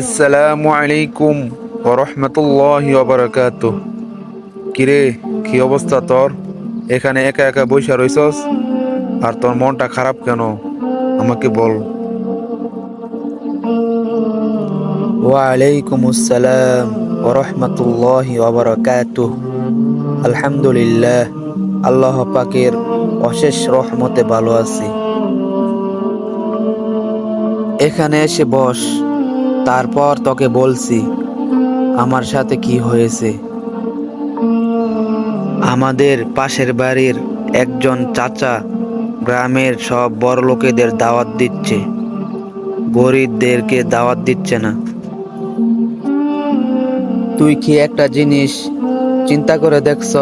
আসসালামু আলাইকুম ওরহমতুল্লাহ বারাকাত কিরে, কি অবস্থা তোর? এখানে একা একা বৈশা রইছস? আর তোর মনটা খারাপ কেন? আমাকে বল। ওয়ালাইকুম আসসালাম ওরহমতুল্লাহ ওবরাকাত আলহামদুলিল্লাহ, আল্লাহ পাকের অশেষ রহমতে ভালো আছি। এখানে এসে বস। তারপর তোকে বলছি, আমার সাথে কি হয়েছে? আমাদের পাশের বাড়ির একজন চাচা গ্রামের সব বড় লোকেদের দাওয়াত দিচ্ছে। গরিবদেরকে দাওয়াত দিচ্ছে না। তুই কি একটা জিনিস চিন্তা করে দেখছ?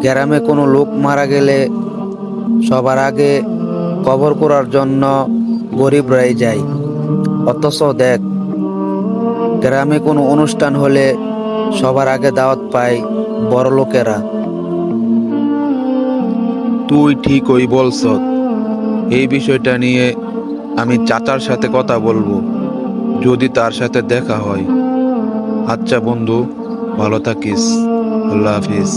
গ্রামে কোনো লোক মারা গেলে সবার আগে কবর করার জন্য গরিবরাই যায়। অথচ দেখ গ্রামে কোনো অনুষ্ঠান হলে সবার আগে দাওয়াত পায় বড় লোকেরা। তুই ঠিকই বলছ। এই বিষয়টা নিয়ে আমি চাচার সাথে কথা বলব যদি তার সাথে দেখা হয়। আচ্ছা বন্ধু ভালো থাকিস। আল্লাহ হাফিজ।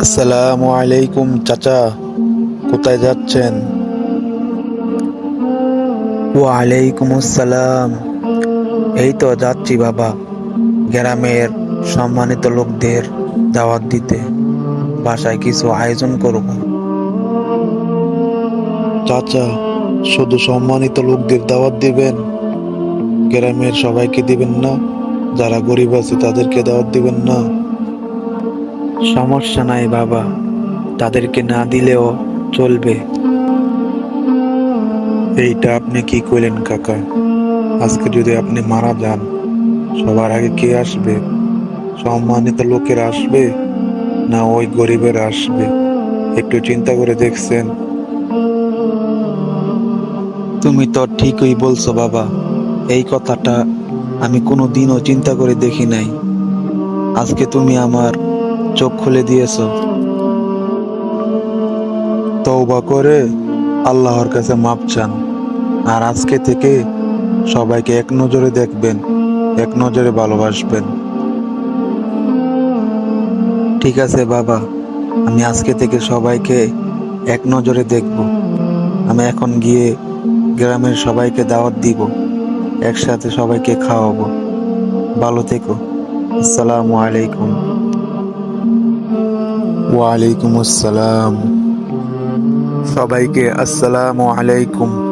আসসালামু আলাইকুম চাচা কোথায় যাচ্ছেন? ওয়ালাইকুম আসসালাম এই তো যাচ্ছি বাবা গ্রামের সম্মানিত লোকদের দাওয়াত দিতে। বাসায় কিছু আয়োজন করব। চাচা শুধু সম্মানিত লোকদের দাওয়াত দিবেন? গ্রামের সবাইকে দিবেন না? যারা গরিব আছে তাদেরকে দাওয়াত দিবেন না? সমস্যা নাই বাবা তাদেরকে না দিলেও চলবে। এইটা আপনি কি কইলেন, কাকা? আজকে যদি আপনি মারা যান, সবার আগে কে আসবে? সম্মানিত লোকের আসবে না ওই গরিবের আসবে? একটু চিন্তা করে দেখছেন। তুমি তো ঠিকই বলছো, বাবা। এই কথাটা আমি কোনো দিনও চিন্তা করে দেখি নাই। আজকে তুমি আমার চোখ খুলে দিয়েছ। তওবা করে আল্লাহর কাছে মাপ চান। আর আজকে থেকে সবাইকে এক নজরে দেখবেন, এক নজরে ভালোবাসবেন। ঠিক আছে বাবা, আমি আজকে থেকে সবাইকে এক নজরে দেখব। আমি এখন গিয়ে গ্রামের সবাইকে দাওয়াত দিব, একসাথে সবাইকে খাওয়াবো। ভালো থেকো। আসসালামু আলাইকুম। ওয়ালাইকুম আসসালাম। সবাইকে আসসালামু আলাইকুম।